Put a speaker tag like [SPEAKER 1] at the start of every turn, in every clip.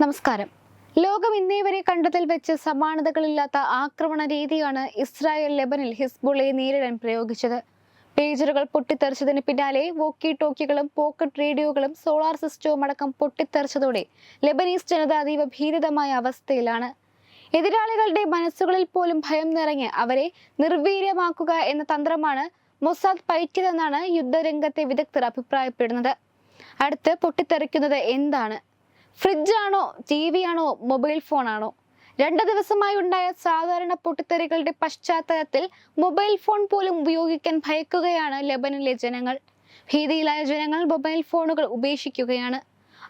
[SPEAKER 1] നമസ്കാരം. ലോകം ഇന്നേ വരെ കണ്ടതിൽ വെച്ച് സമാനതകളില്ലാത്ത ആക്രമണ രീതിയാണ് ഇസ്രായേൽ ലെബനിൽ ഹിസ്ബുള്ളയെ നേരിടാൻ പ്രയോഗിച്ചത്. പേജറുകൾ പൊട്ടിത്തെറിച്ചതിന് പിന്നാലെ വോക്കി ടോക്കികളും പോക്കറ്റ് റേഡിയോകളും സോളാർ സിസ്റ്റവും അടക്കം പൊട്ടിത്തെറിച്ചതോടെ ലെബനീസ് ജനത അതീവ ഭീതിതമായ അവസ്ഥയിലാണ്. എതിരാളികളുടെ മനസ്സുകളിൽ പോലും ഭയം നിറഞ്ഞ് അവരെ നിർവീര്യമാക്കുക എന്ന തന്ത്രമാണ് മൊസാദ് പയറ്റിയതെന്നാണ് യുദ്ധരംഗത്തെ വിദഗ്ധർ അഭിപ്രായപ്പെടുന്നത്. അടുത്ത് പൊട്ടിത്തെറിക്കുന്നത് എന്താണ്? ഫ്രിഡ്ജാണോ ടി വി ആണോ മൊബൈൽ ഫോണാണോ? രണ്ട് ദിവസമായി ഉണ്ടായ സാധാരണ പൊട്ടിത്തെറികളുടെ പശ്ചാത്തലത്തിൽ മൊബൈൽ ഫോൺ പോലും ഉപയോഗിക്കാൻ ഭയക്കുകയാണ് ലബനിലെ ജനങ്ങൾ. ഭീതിയിലായ ജനങ്ങൾ മൊബൈൽ ഫോണുകൾ ഉപേക്ഷിക്കുകയാണ്.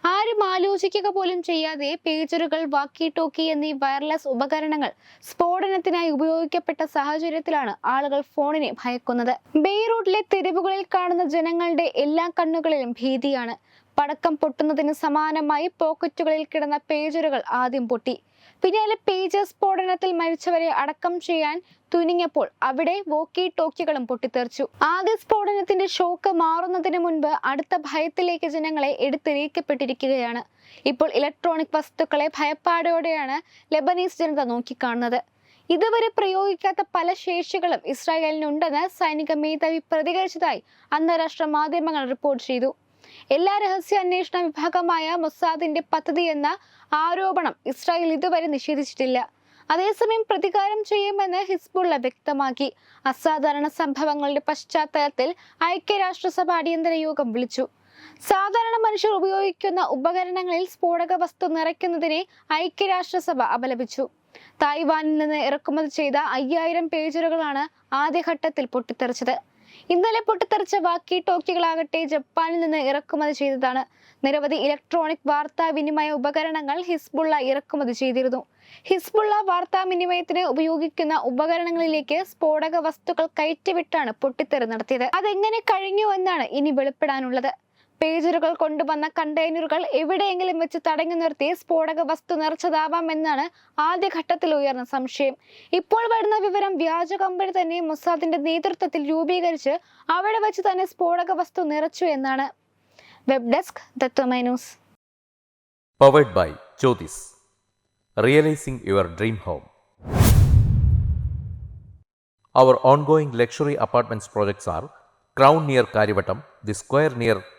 [SPEAKER 1] ആരും ആലോചിക്കുക പോലും ചെയ്യാതെ പേജറുകൾ വാക്കി ടോക്കി എന്നീ വയർലെസ് ഉപകരണങ്ങൾ സ്ഫോടനത്തിനായി ഉപയോഗിക്കപ്പെട്ട സാഹചര്യത്തിലാണ് ആളുകൾ ഫോണിനെ ഭയക്കുന്നത്. ബെയ്റൂട്ടിലെ തെരുവുകളിൽ കാണുന്ന ജനങ്ങളുടെ എല്ലാ കണ്ണുകളിലും ഭീതിയാണ്. പടക്കം പൊട്ടുന്നതിന് സമാനമായി പോക്കറ്റുകളിൽ കിടന്ന പേജറുകൾ ആദ്യം പൊട്ടി. പിന്നീട് പേജർ സ്ഫോടനത്തിൽ മരിച്ചവരെ അടക്കം ചെയ്യാൻ തുനിഞ്ഞപ്പോൾ അവിടെ വോക്കി ടോക്കികളും പൊട്ടിത്തെറിച്ചു. ആദ്യ സ്ഫോടനത്തിന്റെ ഷോക്ക് മാറുന്നതിന് മുൻപ് അടുത്ത ഭയത്തിലേക്ക് ജനങ്ങളെ എടുത്തിരിക്കപ്പെട്ടിരിക്കുകയാണ് ഇപ്പോൾ ഇലക്ട്രോണിക് വസ്തുക്കളെ ഭയപ്പാടോടെയാണ് ലെബനീസ് ജനത നോക്കിക്കാണുന്നത്. ഇതുവരെ പ്രയോഗിക്കാത്ത പല ശേഷികളും ഇസ്രായേലിനുണ്ടെന്ന് സൈനിക മേധാവി പ്രതികരിച്ചതായി അന്താരാഷ്ട്ര മാധ്യമങ്ങൾ റിപ്പോർട്ട് ചെയ്തു. എല്ലാ രഹസ്യ അന്വേഷണ വിഭാഗമായ മൊസാദിന്റെ പദ്ധതി എന്ന ആരോപണം ഇസ്രായേൽ ഇതുവരെ നിഷേധിച്ചിട്ടില്ല. അതേസമയം പ്രതികാരം ചെയ്യുമെന്ന് ഹിസ്ബുള്ള വ്യക്തമാക്കി. അസാധാരണ സംഭവങ്ങളുടെ പശ്ചാത്തലത്തിൽ ഐക്യരാഷ്ട്രസഭ അടിയന്തര യോഗം വിളിച്ചു. സാധാരണ മനുഷ്യർ ഉപയോഗിക്കുന്ന ഉപകരണങ്ങളിൽ സ്ഫോടക വസ്തു നിറയ്ക്കുന്നതിനെ ഐക്യരാഷ്ട്രസഭ അപലപിച്ചു. തായ്വാനിൽ നിന്ന് ഇറക്കുമതി ചെയ്ത അയ്യായിരം പേജറുകളാണ് ആദ്യഘട്ടത്തിൽ പൊട്ടിത്തെറിച്ചത്. ഇന്നലെ പൊട്ടിത്തെറിച്ച വാക്കി ടോക്കികളാകട്ടെ ജപ്പാനിൽ നിന്ന് ഇറക്കുമതി ചെയ്തതാണ്. നിരവധി ഇലക്ട്രോണിക് വാർത്താവിനിമയ ഉപകരണങ്ങൾ ഹിസ്ബുള്ള ഇറക്കുമതി ചെയ്തിരുന്നു. ഹിസ്ബുള്ള വാർത്താവിനിമയത്തിന് ഉപയോഗിക്കുന്ന ഉപകരണങ്ങളിലേക്ക് സ്ഫോടക വസ്തുക്കൾ കയറ്റിവിട്ടാണ് പൊട്ടിത്തെറി നടത്തിയത്. അതെങ്ങനെ കഴിഞ്ഞു എന്നാണ് ഇനി വെളിപ്പെടാനുള്ളത്. പേജറുകൾ കൊണ്ടുവന്ന കണ്ടെയ്നറുകൾ എവിടെയെങ്കിലും വെച്ച് തടഞ്ഞു നിർത്തി സ്ഫോടക വസ്തു നിറച്ചതാവാം എന്നാണ് ആദ്യഘട്ടത്തിൽ ഉയർന്ന സംശയം. ഇപ്പോൾ വരുന്ന വിവരം വ്യാജ കമ്പനി തന്നെ മൊസാദിന്റെ നേതൃത്വത്തിൽ രൂപീകരിച്ച് അവിടെ വെച്ച് തന്നെ സ്ഫോടക വസ്തു നിറച്ചു എന്നാണ്. Web desk ദത്തുമൈ news.
[SPEAKER 2] Powered by Jyothis realising your dream home Our ongoing luxury